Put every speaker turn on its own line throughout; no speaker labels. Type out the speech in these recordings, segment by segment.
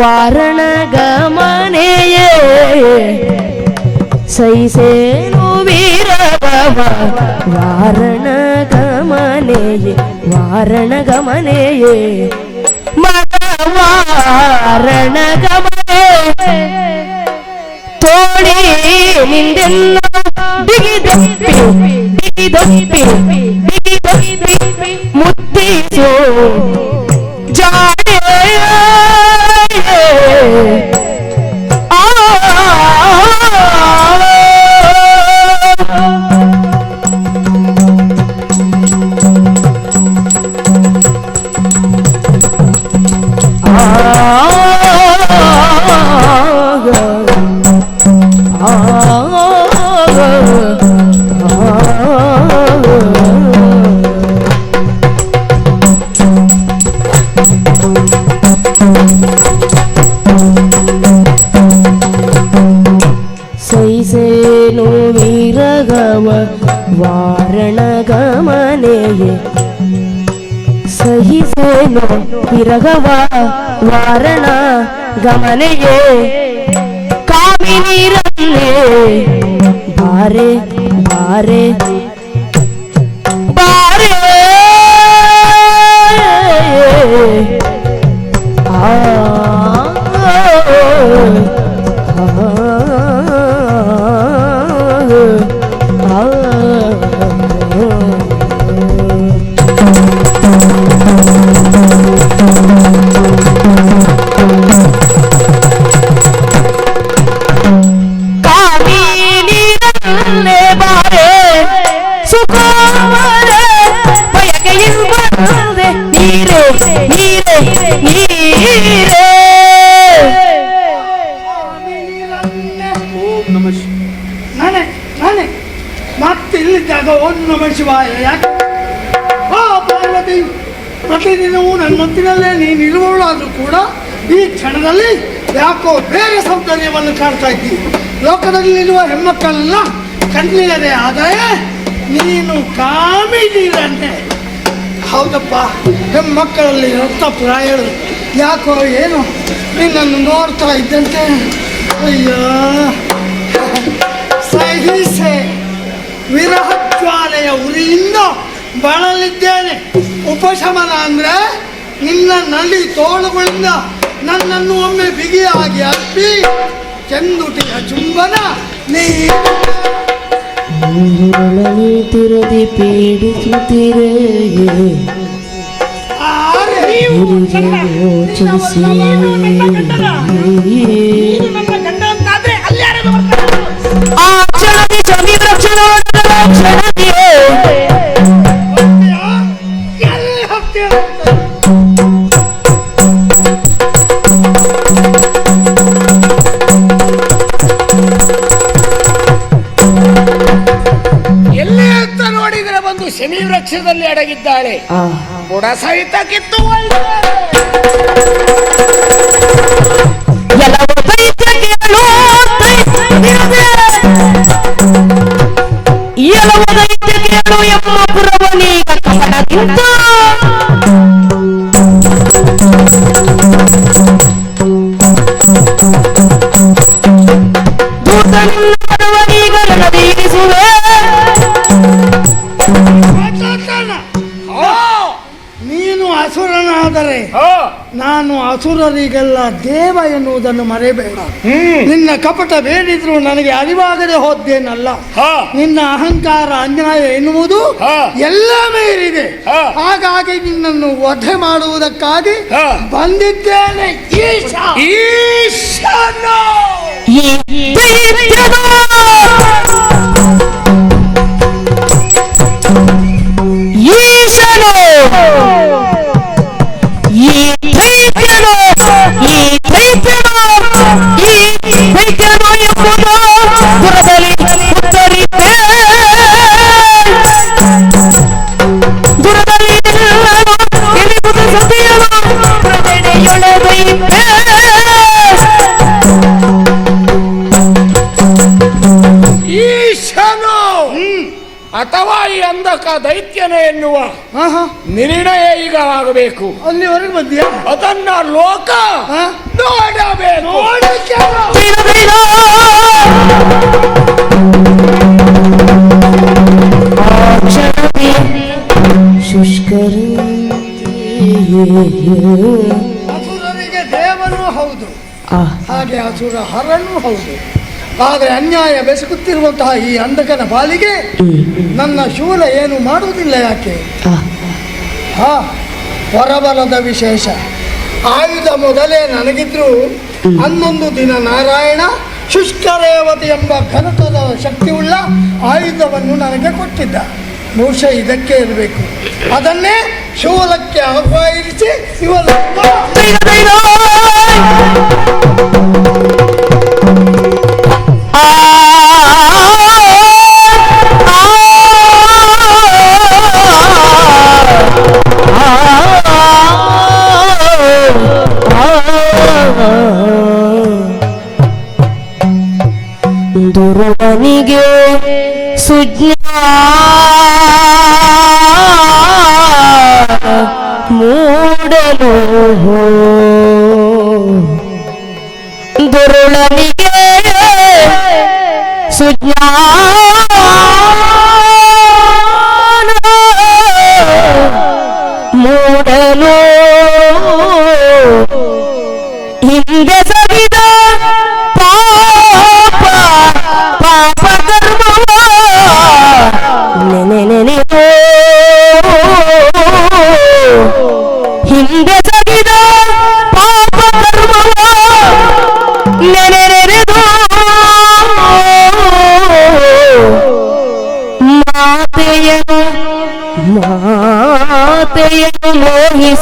ಸಹಿಸೆನು ವೀರಹವ ವಾರಣ ಗಮನೆಯೇ ಸಹಿಸೇನು ವೀರಭವ ವಾರಣ ಗಮನೆಯೇ ವಾರಣ ಗಮನೆಯೇ ಮಗ ವಾರಣ ಗಮನೆ ತೋಳಿ ನಿಂದೆಲ್ಲ ಬಿಗಿದಪ್ಪಿ ಬಿಗಿದಪ್ಪಿ ಬಿಗಿದಪ್ಪಿ ಗಮನೆಯೇ ಸಹಿಸೇನು ವಿರಗವ ವಾರಣ ಗಮನೆಯೇ? ಕಾಮಿನೀರಲ್ಲೇ ಬಾರೆ ಬಾರೆ ಬಾರೆ
ಶಿವಾಯ ಯಾಕೆ ಆ ಪಾರ್ವತಿ ಪ್ರತಿದಿನವೂ ನನ್ನ ಮತ್ತಿನಲ್ಲೇ ನೀನು ಕೂಡ ಈ ಕ್ಷಣದಲ್ಲಿ ಯಾಕೋ ಬೇರೆ ಸೌಂದರ್ಯವನ್ನು ಕಾಣ್ತಾ ಇದ್ದೀವಿ ಲೋಕದಲ್ಲಿರುವ ಹೆಮ್ಮಕ್ಕಳೆಲ್ಲ ಕಣ್ಣಿಲ್ಲದೆ ಆದರೆ ನೀನು ಕಾಮಿದೀರಂತೆ ಹೌದಪ್ಪ ಹೆಮ್ಮಕ್ಕಳಲ್ಲಿ ರಕ್ತ ಪ್ರಾಯರು ಯಾಕೋ ಏನು? ನಿನ್ನನ್ನು ನೋಡ್ತಾ ಇದ್ದಂತೆ. ಅಯ್ಯೋ. ಸಹಿಸೆ. ವಿರಹ ಉರಿಯಿಂದ ಬಳಲಿದ್ದೇನೆ. ಉಪಶಮನ ಅಂದ್ರೆ ನಿನ್ನ ನಲಿ ತೋಳುಗಳಿಂದ ನನ್ನನ್ನು ಒಮ್ಮೆ ಬಿಗಿಯಾಗಿ ಅಪ್ಪಿ ಚಂದುಟಿಯ ಚುಂಬನ ನೀ
ತಿರದಿ ಪೀಡಿಸುತ್ತಿರೇ
ಆರೆ
ಯೋಚಿಸಿ ಆ ಕ್ಷಣದಿ
ಶಮಿ ವೃಕ್ಷದಲ್ಲಿ ಅಡಗಿದ್ದಾಳೆ ಬುಡ ಸಹಿತ ಕಿತ್ತು や
っ。ಅಸುರರಿಗೆಲ್ಲ ದೇವ ಎನ್ನುವುದನ್ನು ಮರೆಯಬೇಡ. ನಿನ್ನ ಕಪಟ ಬೇಡಿದ್ರು ನನಗೆ ಅರಿವಾಗದೆ ಹೋದ್ದೇನಲ್ಲ.
ಹಾ,
ನಿನ್ನ ಅಹಂಕಾರ ಅನ್ಯಾಯ ಎನ್ನುವುದು
ಹಾ.
ಎಲ್ಲ
ಮೇಲಿದೆ.
ಹಾಗಾಗಿ ನಿನ್ನನ್ನು ವಧೆ ಮಾಡುವುದಕ್ಕಾಗಿ. ಬಂದಿದ್ದೇನೆ. ಈಶಾ
ಈಶನ
ಅಥವಾ ಈ ಅಂಧಕ ದೈತ್ಯನೇ
ಎನ್ನುವ
ನಿರ್ಣಯ ಈಗ ಆಗಬೇಕು
ಅಲ್ಲಿವರೆಗೆ ಬಂದಿಯ
ಅದನ್ನ ಲೋಕ ನೋಡಬೇಕು.
ಶುಷ್ಕರಿಗೆ ದೇವನೂ ಹೌದು. ಹಾಗೆ ಅಸುರ ಹರನೂ ಹೌದು. ಆದರೆ ಅನ್ಯಾಯ ಬೆಸಗುತ್ತಿರುವಂತಹ ಈ ಅಂಧಕನ ಬಾಲಿಗೆ ನನ್ನ ಶೂಲ ಏನು ಮಾಡುವುದಿಲ್ಲ ಯಾಕೆ? ಹಾ. ಹೊರಬಲದ ವಿಶೇಷ. ಆಯುಧ ಮೊದಲೇ ನನಗಿದ್ರು. ಹನ್ನೊಂದು ದಿನ ನಾರಾಯಣ ಶುಷ್ಕರೇವತಿ ಎಂಬ ಘನತದ ಶಕ್ತಿಯುಳ್ಳ ಆಯುಧವನ್ನು ನನಗೆ ಕೊಟ್ಟಿದ್ದ. ಬಹುಶಃ ಇದಕ್ಕೆ ಇರಬೇಕು. ಅದನ್ನೇ ಶೂಲಕ್ಕೆ ಆಹ್ವಾನಿಸಿ ಇವರ
ದುರುವನಿಗೆ ಸುಜ್ಞಾನ ಮೂಡಲು ದುರುಳನಿಗೆ Señor, Moreno.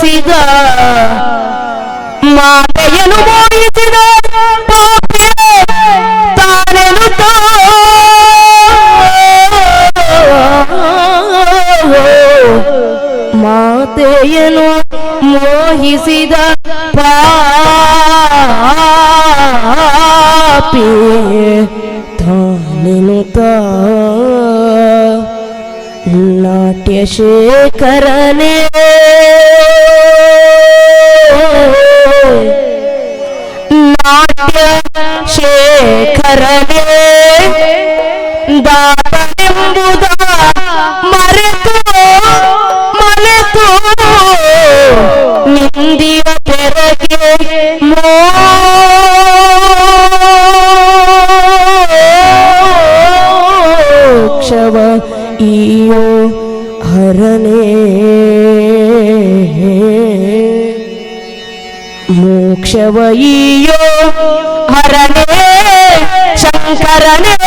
ಮೋಯಿಸಿದ ಮಾತೆಯನ್ನು ಮೋಯಿಸಿದ ಪಾಪಿಯೇ ತಾನೆನ್ನುತ್ತಾ ಮಾತೆಯನ್ನು ಮೋಹಿಸಿದ ಪಾಪಿ ತಾ ನಾಟ್ಯ ಶೇಖರನೇ ಮೋಕ್ಷವಯ್ಯೋ ಹರನೇ ಶಂಕರನೇ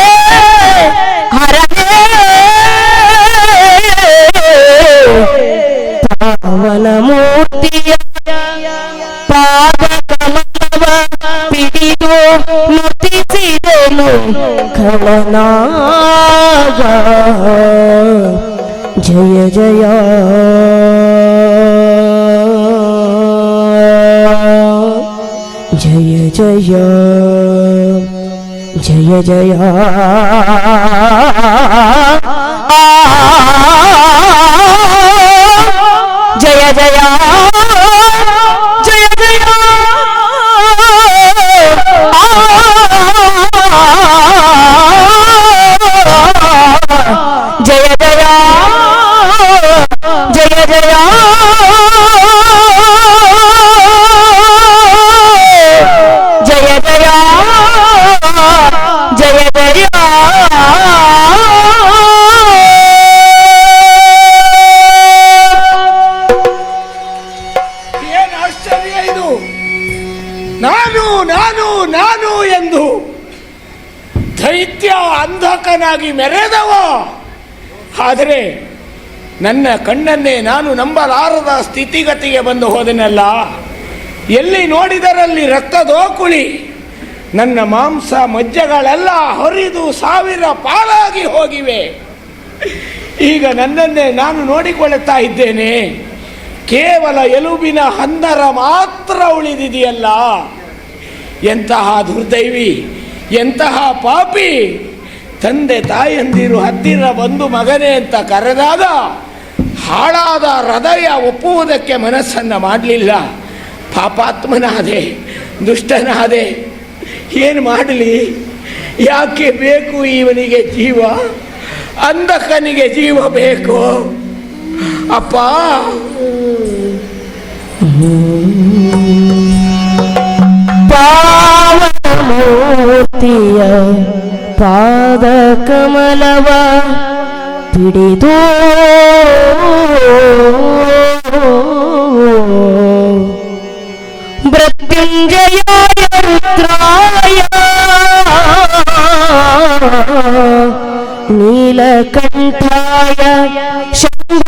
జయ జయ
జయ. జయ జయ. ನಾನು ನಾನು ನಾನು ಎಂದು ದೈತ್ಯ ಅಂಧಕನಾಗಿ ಮೆರೆದವ. ಆದರೆ ನನ್ನ ಕಣ್ಣನ್ನೇ ನಾನು ನಂಬಲಾರದ ಸ್ಥಿತಿಗತಿಗೆ ಬಂದು ಹೋದನಲ್ಲ. ಎಲ್ಲಿ ನೋಡಿದರಲ್ಲಿ ರಕ್ತದೋಕುಳಿ ನನ್ನ ಮಾಂಸ ಮಜ್ಜೆಗಳೆಲ್ಲ ಹರಿದು ಸಾವಿರ ಪಾಲಾಗಿ ಹೋಗಿವೆ. ಈಗ ನನ್ನನ್ನೇ ನಾನು ನೋಡಿಕೊಳ್ಳುತ್ತಾ ಇದ್ದೇನೆ. ಕೇವಲ ಎಲುಬಿನ ಹಂದರ ಮಾತ್ರ ಉಳಿದಿದೆಯಲ್ಲ? ಎಂತಹ ದುರ್ದೈವಿ, ಎಂತಹ ಪಾಪಿ. ತಂದೆ ತಾಯಂದಿರು ಹತ್ತಿರ ಬಂದು ಮಗನೇ ಅಂತ ಕರೆದಾಗ ಹಾಳಾದ ಹೃದಯ ಒಪ್ಪುವುದಕ್ಕೆ ಮನಸ್ಸನ್ನು ಮಾಡಲಿಲ್ಲ. ಪಾಪಾತ್ಮನಾದೆ, ದುಷ್ಟನಾದೆ, ಏನು ಮಾಡಲಿ? ಯಾಕೆ ಬೇಕು ಇವನಿಗೆ ಜೀವ? ಅಂಧಕನಿಗೆ ಜೀವ ಬೇಕು. ಅಪ್ಪ
പാവമൂർത്തിയ പാദകമലവ പിടിതോ. മൃത്യുഞ്ജയായ രുദ്രായ നീലകണ്ഠായ
ശംഭ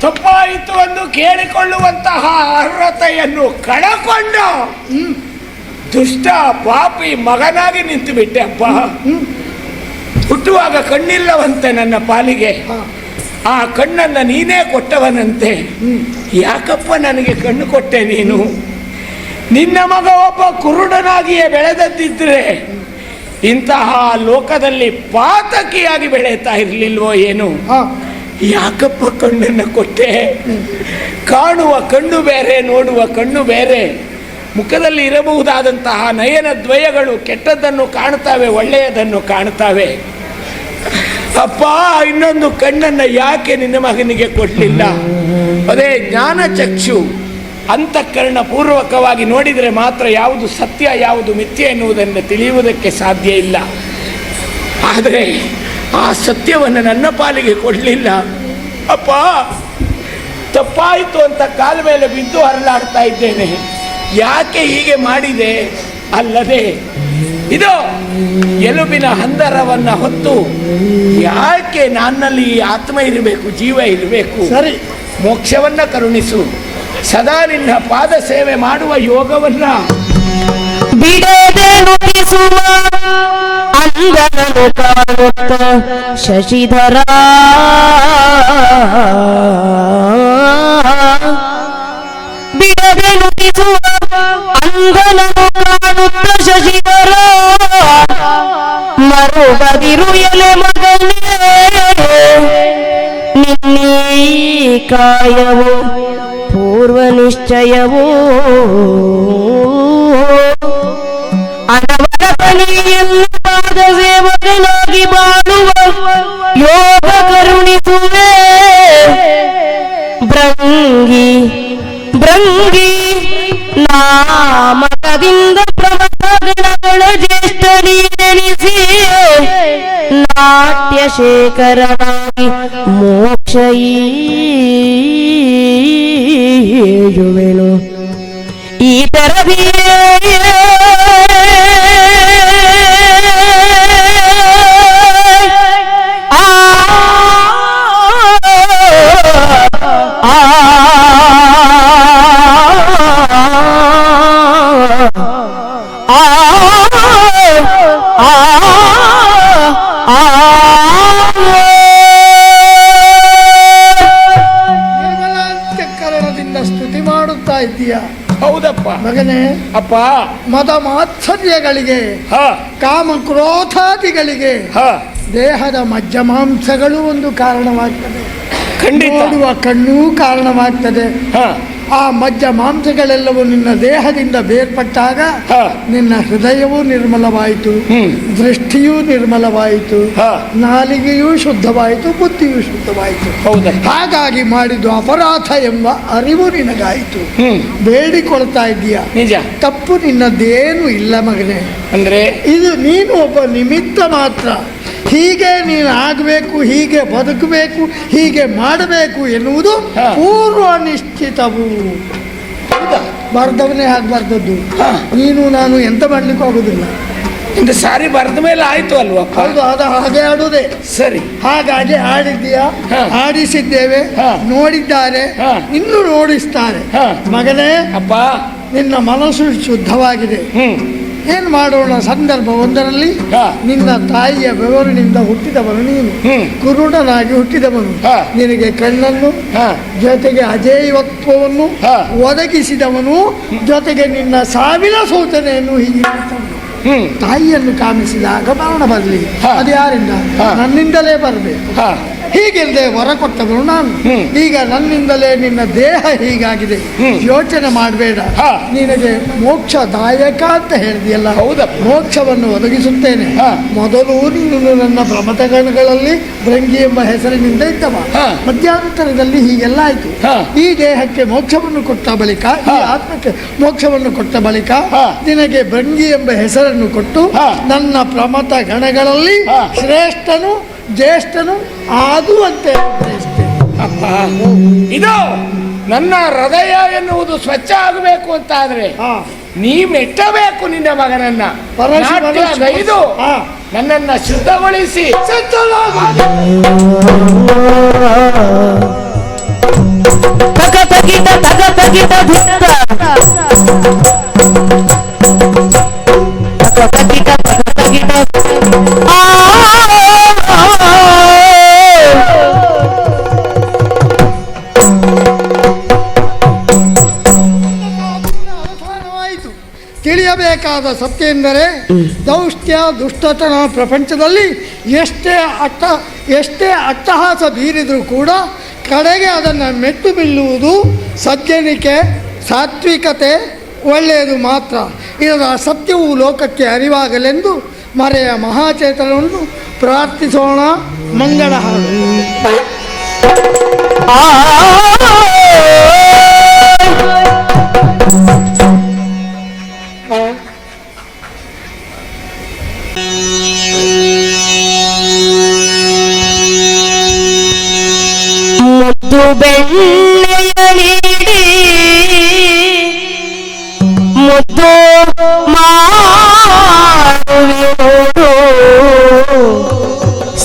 ತಪ್ಪಾಯಿತು ಎಂದು ಕೇಳಿಕೊಳ್ಳುವಂತಹ ಅರ್ಹತೆಯನ್ನು ಕಳಕೊಂಡು ದುಷ್ಟ ಪಾಪಿ ಮಗನಾಗಿ ನಿಂತು ಬಿಟ್ಟೆ ಅಪ್ಪ. ಹುಟ್ಟುವಾಗ ಕಣ್ಣಿಲ್ಲವಂತೆ ನನ್ನ ಪಾಲಿಗೆ. ಆ ಕಣ್ಣನ್ನು ನೀನೇ ಕೊಟ್ಟವನಂತೆ. ಯಾಕಪ್ಪ ನನಗೆ ಕಣ್ಣು ಕೊಟ್ಟೆ ನೀನು? ನಿನ್ನ ಮಗ ಒಬ್ಬ ಕುರುಡನಾಗಿಯೇ ಬೆಳೆದದ್ದಿದ್ರೆ ಇಂತಹ ಲೋಕದಲ್ಲಿ ಪಾತಕಿಯಾಗಿ ಬೆಳೆಯುತ್ತಾ ಇರಲಿಲ್ವೋ ಏನು?
ಹಾ.
ಯಾಕಪ್ಪ ಕಣ್ಣನ್ನು ಕೊಟ್ಟೆ? ಕಾಣುವ ಕಣ್ಣು ಬೇರೆ, ನೋಡುವ ಕಣ್ಣು ಬೇರೆ. ಮುಖದಲ್ಲಿ ಇರಬಹುದಾದಂತಹ ನಯನ ದ್ವಯಗಳು ಕೆಟ್ಟದ್ದನ್ನು ಕಾಣ್ತಾವೆ, ಒಳ್ಳೆಯದನ್ನು ಕಾಣ್ತಾವೆ. ಅಪ್ಪ, ಇನ್ನೊಂದು ಕಣ್ಣನ್ನು ಯಾಕೆ ನಿನ್ನ ಮಗನಿಗೆ ಕೊಡಲಿಲ್ಲ? ಅದೇ ಜ್ಞಾನ ಚಕ್ಷು. ಅಂತಃಕರಣ ಪೂರ್ವಕವಾಗಿ ನೋಡಿದರೆ ಮಾತ್ರ ಯಾವುದು ಸತ್ಯ, ಯಾವುದು ಮಿಥ್ಯ ಎನ್ನುವುದನ್ನು ತಿಳಿಯುವುದಕ್ಕೆ ಸಾಧ್ಯ ಇಲ್ಲ. ಆದರೆ ಆ ಸತ್ಯವನ್ನು ನನ್ನ ಪಾಲಿಗೆ ಕೊಡಲಿಲ್ಲ. ಅಪ್ಪ ತಪ್ಪಾಯಿತು ಅಂತ ಕಾಲ ಮೇಲೆ ಬಿದ್ದು ಹರಳಾಡ್ತಾ ಇದ್ದೇನೆ. ಯಾಕೆ ಹೀಗೆ ಮಾಡಿದೆ? ಅಲ್ಲದೆ ಇದು ಎಲುಬಿನ ಹಂದರವನ್ನ ಹೊತ್ತು ಯಾಕೆ ನನ್ನಲ್ಲಿ ಈ ಆತ್ಮ ಇರಬೇಕು ಜೀವ ಇರಬೇಕು?
ಸರಿ.
ಮೋಕ್ಷವನ್ನ ಕರುಣಿಸು. ಸದಾ ನಿನ್ನ ಪಾದ ಸೇವೆ ಮಾಡುವ ಯೋಗವನ್ನ.
ಬಿಡದೆ ನುಡಿಸುವ ಅಂಗನನು ಕಾಣುತ್ತ ಶಶಿಧರ ಬಿಡದೆ ನುಡಿಸುವ ಅಂಗನನು ಕಾಣುತ್ತ ಶಶಿಧರ ಮರುಬದಿರು ಎಲೆ ಮಗನೇ ನಿನ್ನೀ ಕಾಯವು ಪೂರ್ವ ನಿಶ್ಚಯವೋ ಅನವರತನೆಯಲ್ಲ ಪಾದ ಸೇವಕನಾಗಿ ಬಾಳುವ ಯೋಗ ಕರುಣಿಸುವೆ ಭೃಂಗಿ ಭೃಂಗಿ
ಆ ಮತದಿಂದ ಪ್ರಮಥಗಳ ಜ್ಯೇಷ್ಠ ನೀನೆನಿಸಿ ನಾಟ್ಯ ಶೇಖರನಾಗಿ ಮೋಕ್ಷ ಈಯುವೆನು ಈ ತರದಿಯೇ
ಅಪ್ಪ
ಮದ ಮಾತ್ಸರ್ಯಗಳಿಗೆ
ಹ.
ಕಾಮ ಕ್ರೋಧಾದಿಗಳಿಗೆ
ಹ.
ದೇಹದ ಮಜ್ಜಮಾಂಸಗಳು ಒಂದು ಕಾರಣವಾಗ್ತದೆ. ನೋಡುವ ಕಣ್ಣೂ ಕಾರಣವಾಗ್ತದೆ.
ಹ.
ಆ ಮಜ್ಜ ಮಾಂಸಗಳೆಲ್ಲವೂ ನಿನ್ನ ದೇಹದಿಂದ ಬೇರ್ಪಟ್ಟಾಗ. ನಿನ್ನ ಹೃದಯವೂ ನಿರ್ಮಲವಾಯಿತು. ದೃಷ್ಟಿಯೂ ನಿರ್ಮಲವಾಯಿತು. ನಾಲಿಗೆಯೂ ಶುದ್ಧವಾಯಿತು ಬುದ್ಧಿಯೂ ಶುದ್ಧವಾಯಿತು. ಹಾಗಾಗಿ ಮಾಡಿದ್ದು ಅಪರಾಧ ಎಂಬ ಅರಿವು ನಿನಗಾಯಿತು. ಬೇಡಿಕೊಳ್ತಾ ಇದೀಯ
ನಿಜ.
ತಪ್ಪು ನಿನ್ನದೇನು ಇಲ್ಲ ಮಗನೇ.
ಅಂದ್ರೆ?
ಇದು ನೀನು ಒಬ್ಬ ನಿಮಿತ್ತ ಮಾತ್ರ. ಹೀಗೆ ನೀನು ಆಗಬೇಕು ಹೀಗೆ ಬದುಕಬೇಕು ಹೀಗೆ ಮಾಡಬೇಕು ಎನ್ನುವುದು. ಪೂರ್ವ ನಿಶ್ಚಿತವು. ಬರ್ದವನೇ ಹಾಗೆ ಬರ್ದದ್ದು ನೀನು ನಾನು ಎಂತ ಮಾಡ್ಲಿಕ್ಕೆ ಆಗುದಿಲ್ಲ.
ಒಂದು ಸಾರಿ ಬರೆದ ಮೇಲೆ ಆಯ್ತು ಅಲ್ವಾ
ಹೌದು ಅದು ಹಾಗೆ ಆಡುವುದೇ
ಸರಿ.
ಹಾಗಾಗಿ ಆಡಿದ್ದೀಯಾ. ಆಡಿಸಿದ್ದೇವೆ. ನೋಡಿದ್ದಾರೆ. ಇನ್ನು ನೋಡಿಸ್ತಾರೆ. ಮಗನೇ
ಅಪ್ಪ.
ನಿನ್ನ ಮನಸ್ಸು ಶುದ್ಧವಾಗಿದೆ. ಏನು ಮಾಡೋಣ ಸಂದರ್ಭ ಒಂದರಲ್ಲಿ. ನಿನ್ನ ತಾಯಿಯ ಬೆವರಿನಿಂದ ಹುಟ್ಟಿದವನು ನೀನು. ಕುರುಡನಾಗಿ ಹುಟ್ಟಿದವನು. ನಿನಗೆ ಕಣ್ಣನ್ನು ಜೊತೆಗೆ ಅಜೇಯತ್ವವನ್ನು ಒದಗಿಸಿದವನು ಜೊತೆಗೆ ನಿನ್ನ ಸಾವಿನ ಸೂಚನೆಯನ್ನು ಹೀಗೆ ತಾಯಿಯನ್ನು ಕಾಮಿಸಿದಾಗ ಮರಣ ಬರಲಿ. ಅದು ಯಾರಿಂದ. ನನ್ನಿಂದಲೇ ಬರಬೇಕು.
ಹಾ
ವರ ಹೊರ ಕೊಟ್ಟವನು ನಾನು. ಈಗ ನನ್ನಿಂದಲೇ ನಿನ್ನ ದೇಹ ಹೀಗಾಗಿದೆ. ಯೋಚನೆ ಮಾಡಬೇಡ. ನಿನಗೆ ಮೋಕ್ಷದಾಯಕ ಅಂತ ಹೇಳಿದೆಯಲ್ಲ?
ಹೌದಾ.
ಮೋಕ್ಷವನ್ನು ಒದಗಿಸುತ್ತೇನೆ.
ಹಾ.
ಮೊದಲು ನೀನು ನನ್ನ ಭ್ರಮತಗಣಗಳಲ್ಲಿ ಭೃಂಗಿ ಎಂಬ ಹೆಸರಿನಿಂದ ಇದ್ದವ. ಮಧ್ಯಾಂತರದಲ್ಲಿ ಹೀಗೆಲ್ಲ ಆಯ್ತು. ಈ ದೇಹಕ್ಕೆ ಮೋಕ್ಷವನ್ನು ಕೊಟ್ಟ ಬಳಿಕ ಈ ಆತ್ಮಕ್ಕೆ ಮೋಕ್ಷವನ್ನು ಕೊಟ್ಟ ಬಳಿಕ. ನಿನಗೆ ಭೃಂಗಿ ಎಂಬ ಹೆಸರನ್ನು ಕೊಟ್ಟು ನನ್ನ ಪ್ರಮತ ಗಣಗಳಲ್ಲಿ ಶ್ರೇಷ್ಠನು ಜ್ಯೇಷ್ಠನು ಆಗುವಂತೆ
ಅಪ್ಪ. ಇದು ನನ್ನ ಹೃದಯ ಎನ್ನುವುದು ಸ್ವಚ್ಛ ಆಗಬೇಕು ಅಂತ ಆದ್ರೆ ನೀ ಮೆಟ್ಟಬೇಕು ನಿನ್ನ ಮಗನನ್ನ.
ಇದು.
ನನ್ನನ್ನ ಶುದ್ಧಗೊಳಿಸಿ.
ತಗ ತಗಿದ ತಗ ತಗಿದ
ಸತ್ಯ ಎಂದರೆ ದೌಷ್ಟ್ಯ, ದುಷ್ಟತನ ಪ್ರಪಂಚದಲ್ಲಿ ಎಷ್ಟೇ ಅಟ್ಟ, ಎಷ್ಟೇ ಅಟ್ಟಹಾಸ ಬೀರಿದರೂ ಕೂಡ ಕಡೆಗೆ ಅದನ್ನು ಮೆಟ್ಟು ಬಿಲ್ಲುವುದು ಸಜ್ಜನಿಕೆ ಸಾತ್ವಿಕತೆ ಒಳ್ಳೆಯದು ಮಾತ್ರ. ಇದರ ಸತ್ಯವು ಲೋಕಕ್ಕೆ ಅರಿವಾಗಲೆಂದು ಮರೆಯ ಮಹಾಚೇತನವನ್ನು ಪ್ರಾರ್ಥಿಸೋಣ ಮಂಗಳ ಹಾಡು
ಮುದ್ದು ಬೆಣ್ಣೆಯ ನೀಡಿ ಮುದ್ದು ಮಾಡುವೆಯೋಡು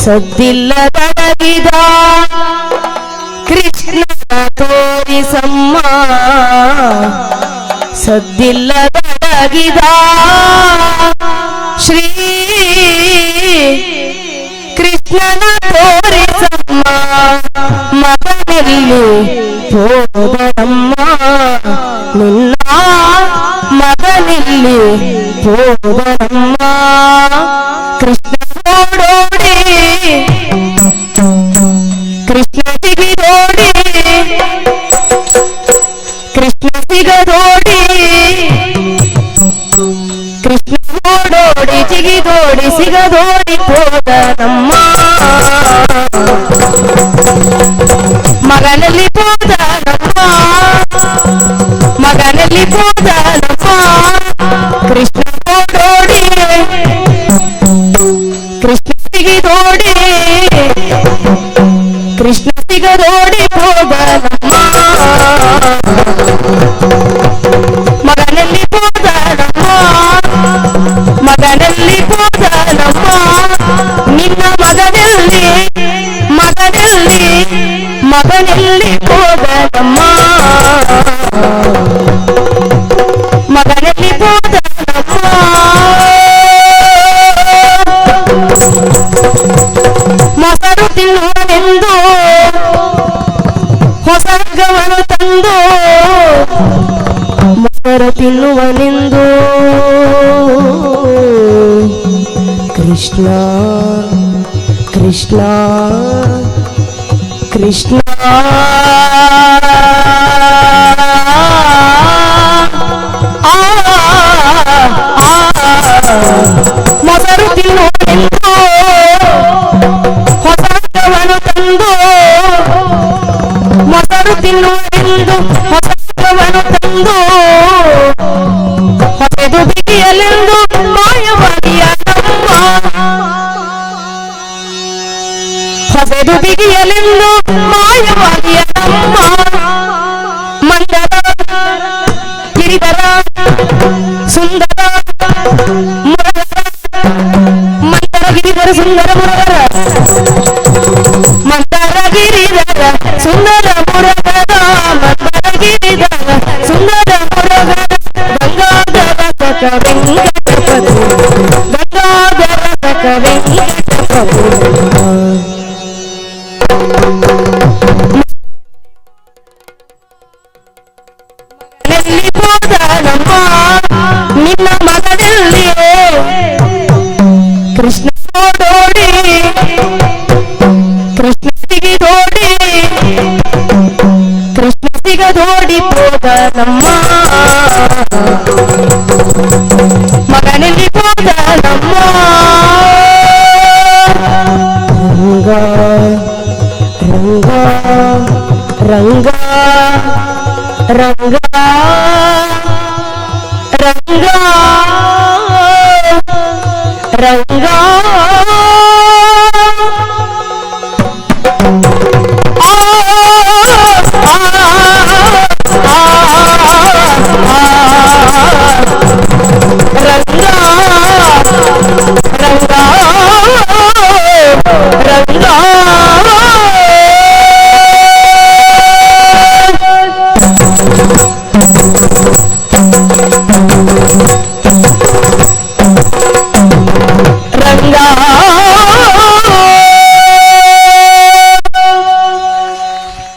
ಸದ್ದಿಲ್ಲದಡಗಿದ ಕೃಷ್ಣ ತೋರಿಸಮ್ಮ. ಸದ್ದಿಲ್ಲದಡಗಿದ You. ಕೃಷ್ಣ రంగా రంగా